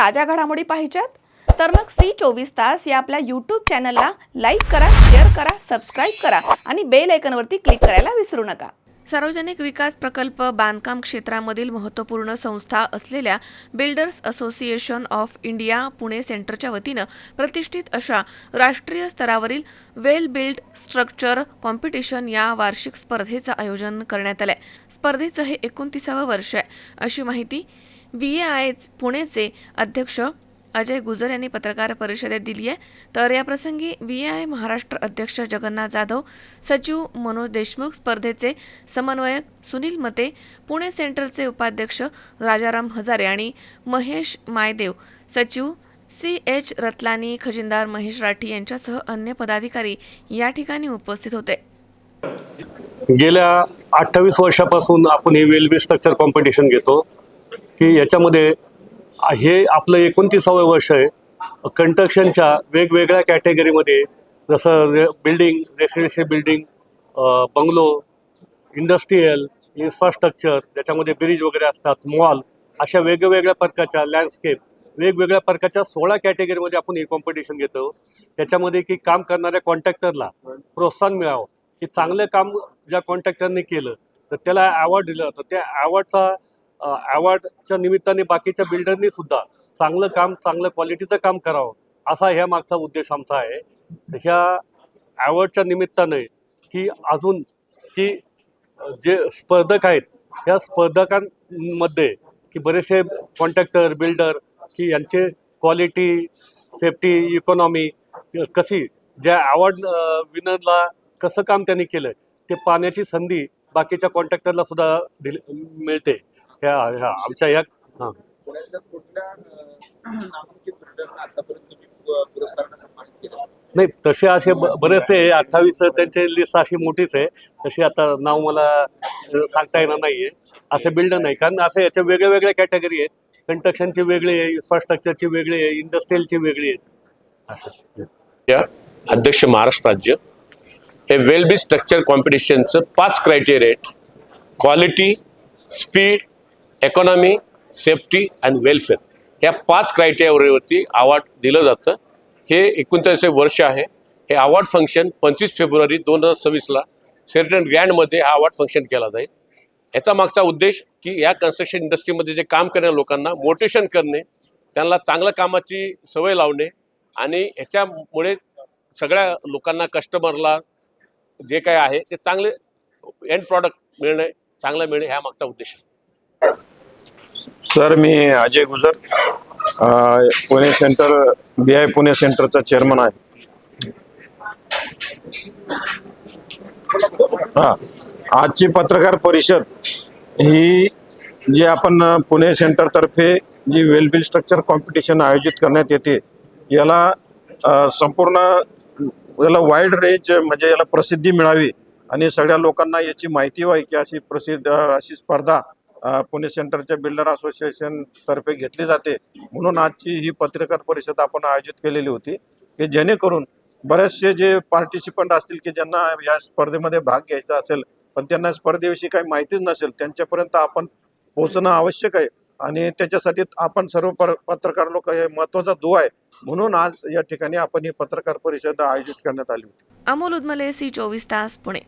ताज्या घडामोडी पाहिजेत? तर मग सी चोवीस तास या आपल्या यूट्यूब चॅनलला लाईक करा शेअर करा सबस्क्राईब करा आणि बेल आयकनवरती क्लिक करायला विसरू नका. सार्वजनिक विकास प्रकल्प बांधकाम क्षेत्रामधील महत्त्वपूर्ण संस्था असलेल्या builders association of India Pune सेंटरच्या वतीनं प्रतिष्ठित अशा राष्ट्रीय स्तरावरील वेल बिल्ड स्ट्रक्चर कॉम्पिटिशन या वार्षिक स्पर्धेचं आयोजन करण्यात आलंय. स्पर्धेचं हे एकोणतीसावं वर्ष आहे. अशी माहिती बी ए आय पुणेचे अध्यक्ष अजय गुजर यांनी पत्रकार परिषदेत दिली आहे. तर या प्रसंगी व्ही आय महाराष्ट्र अध्यक्ष जगन्नाथ जाधव सचिव मनोज देशमुख स्पर्धेचे समन्वयक सुनील मते पुणे सेंटरचे उपाध्यक्ष राजाराम हजारे आणि महेश मायदेव सचिव सी एच रतलानी खजिनदार महेश राठी यांच्यासह अन्य पदाधिकारी या ठिकाणी उपस्थित होते. गेल्या अठ्ठावीस वर्षापासून आपण हे वेल्बी स्ट्रक्चर कॉम्पिटिशन घेतो. की याच्यामध्ये हे आपलं एकोणतीसावं वर्ष आहे. कंस्ट्रक्शनच्या वेगवेगळ्या कॅटेगरीमध्ये जसं रे building residential building bungalow industrial infrastructure ज्याच्यामध्ये ब्रिज वगैरे असतात मॉल अशा वेगवेगळ्या प्रकारच्या लँडस्केप वेगवेगळ्या प्रकारच्या सोळा कॅटेगरीमध्ये आपण हे कॉम्पिटिशन घेतो. त्याच्यामध्ये की काम करणाऱ्या कॉन्ट्रॅक्टरला प्रोत्साहन मिळावं. की चांगलं काम ज्या कॉन्ट्रॅक्टरने केलं तर त्याला अवॉर्ड दिलं जातं त्या अवॉर्डचा अवॉर्डच्या निमित्ताने बाकीच्या बिल्डरनी सुद्धा चांगलं काम चांगलं क्वालिटीचं काम करावं असा ह्या मागचा उद्देश आमचा आहे. ह्या अवॉर्डच्या निमित्ताने की अजून की जे स्पर्धक आहेत ह्या स्पर्धकांमध्ये की बरेचसे कॉन्ट्रॅक्टर बिल्डर की यांचे क्वालिटी सेफ्टी इकॉनॉमी कशी ज्या अवॉर्ड विनरला कसं काम त्यांनी केलं ते पाहण्याची संधी बाकीच्या कॉन्ट्रॅक्टरला सुद्धा दिली मिळते. ह्या ह्या आमच्या या हां. पुण्यातल्या कुठल्या अं, नामांकित बिल्डरना आतापर्यंत तुम्ही पु- पुरस्काराने सन्मानित केलं? नाही तसे असे ब- बरेचसे अठ्ठावीस त्यांची लिस्ट अशी मोठीच आहे. तशी आता नाव मला सांगता येणार नाहीये. असे बिल्डर नाही. कारण असे याच्या वेगळ्या वेगळ्या कॅटेगरी आहेत. कंस्ट्रक्शनची वेगळी आहे इन्फ्रास्ट्रक्चरची वेगळी आहे इंडस्ट्रीयलची वेगळी आहेत. असं. या अध्यक्ष महाराष्ट्र राज्य हे वेल बी स्ट्रक्चर कॉम्पिटिशनचं पाच क्रायटेरिया आहेत. Quality speed economy safety and welfare या पाच क्रायटेरियावरती अवॉर्ड दिलं जातं. हे एकोणतीसशे वर्ष आहे. हे अवॉर्ड फंक्शन पंचवीस फेब्रुवारी दोन हजार सव्वीसला सेरेटन ग्रँडमध्ये हा अवॉर्ड फंक्शन केला जाईल. याचा मागचा उद्देश की या कन्स्ट्रक्शन इंडस्ट्रीमध्ये जे काम करणाऱ्या लोकांना मोटिवेशन करणे त्यांना चांगल्या कामाची सवय लावणे आणि ह्याच्यामुळे सगळ्या लोकांना कस्टमरला जे काय आहे ते चांगले एंड प्रॉडक्ट मिळणे चांगलं मिळणे ह्या मागचा उद्देश आहे. Sir me Ajay Gujar Pune centre B I Pune सेंटरचा चेअरमन आहे. हा आजची पत्रकार परिषद ही जी आपण पुणे सेंटरतर्फे जी वेलबिल स्ट्रक्चर कॉम्पिटिशन आयोजित करण्यात येते याला संपूर्ण याला वाईड रेंज म्हणजे याला प्रसिद्धी मिळावी आणि सगळ्या लोकांना याची माहिती व्हावी की अशी प्रसिद्ध अशी स्पर्धा पुणे सेंटरच्या बिल्डर असोसिएशन तर्फे घेतली जाते. म्हणून आजची ही पत्रकार परिषद आपण आयोजित केलेली होती. की जेणेकरून बरेचसे जे पार्टिसिपंट असतील की ज्यांना या स्पर्धेमध्ये भाग घ्यायचा असेल पण त्यांना स्पर्धेविषयी काही माहितीच नसेल त्यांच्यापर्यंत आपण पोहोचणं आवश्यक आहे. आणि त्याच्यासाठी आपण सर्व पत्रकार लोक हे महत्त्वाचा दुवा आहे. म्हणून आज या ठिकाणी आपण ही पत्रकार परिषद आयोजित करण्यात आली होती. अमोल उदमले सी चोवीस तास पुणे.